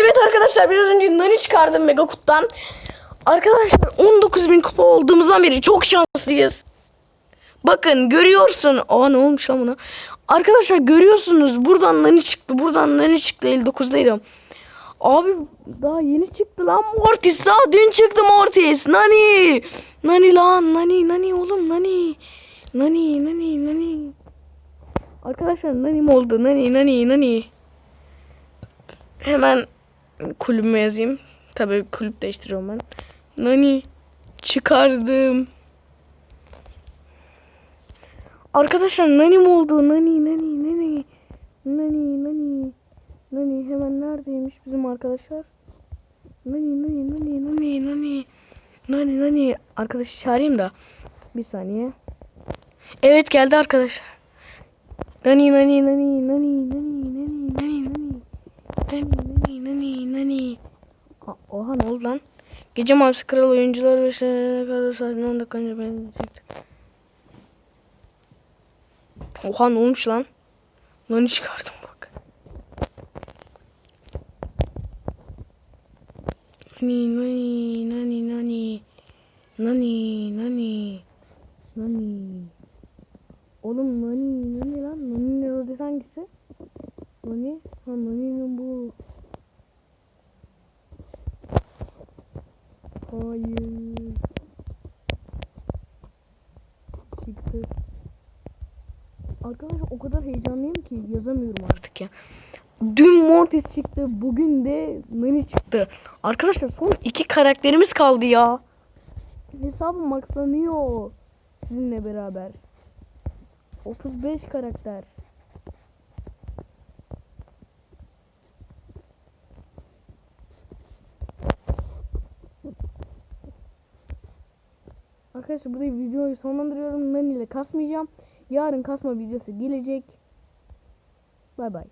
Evet arkadaşlar biraz önce Nani çıkardım Mega Kut'tan. Arkadaşlar 19.000 kupa olduğumuzdan beri çok şanslıyız. Bakın görüyorsun. Aa ne olmuş lan buna? Arkadaşlar görüyorsunuz buradan Nani çıktı. Buradan Nani çıktı 59'daydım. Abi daha yeni çıktı lan Mortis. Daha dün çıktı Mortis. Nani. Nani lan. Nani. Nani oğlum. Nani. Nani. Nani. Nani. Arkadaşlar Nani oldu? Nani. Nani. Nani. Hemen kulübüme yazayım. Tabii kulüp değiştiriyorum ben. Nani. Çıkardım. Arkadaşlar Nani mi oldu? Nani. Nani. Nani. Nani. Nani. Nani hemen neredeymiş bizim arkadaşlar? Nani nani nani nani nani nani nani arkadaşı çağırayım da bir saniye. Evet geldi arkadaş. Nani nani nani nani nani nani nani nani nani Oha ne oldu lan? Gece mavisi kral oyuncular ve kadar saatin 10 dakika önce beni çekti. Oha ne olmuş lan? Nani çıkardım bak. Nani nani nani nani nani nani nani Oğlum nani nani lan nani rozet hangisi? Nani ha nani'nin bu Hayır Çıktı Arkadaşlar o kadar heyecanlıyım ki yazamıyorum artık ya. Dün Mortis çıktı, bugün de Nani çıktı. Arkadaşlar son iki karakterimiz kaldı ya. Hesabım maksanıyor sizinle beraber. 35 karakter. Arkadaşlar burada videoyu sonlandırıyorum. Nani ile kasmayacağım. Yarın kasma videosu gelecek. Bay bay.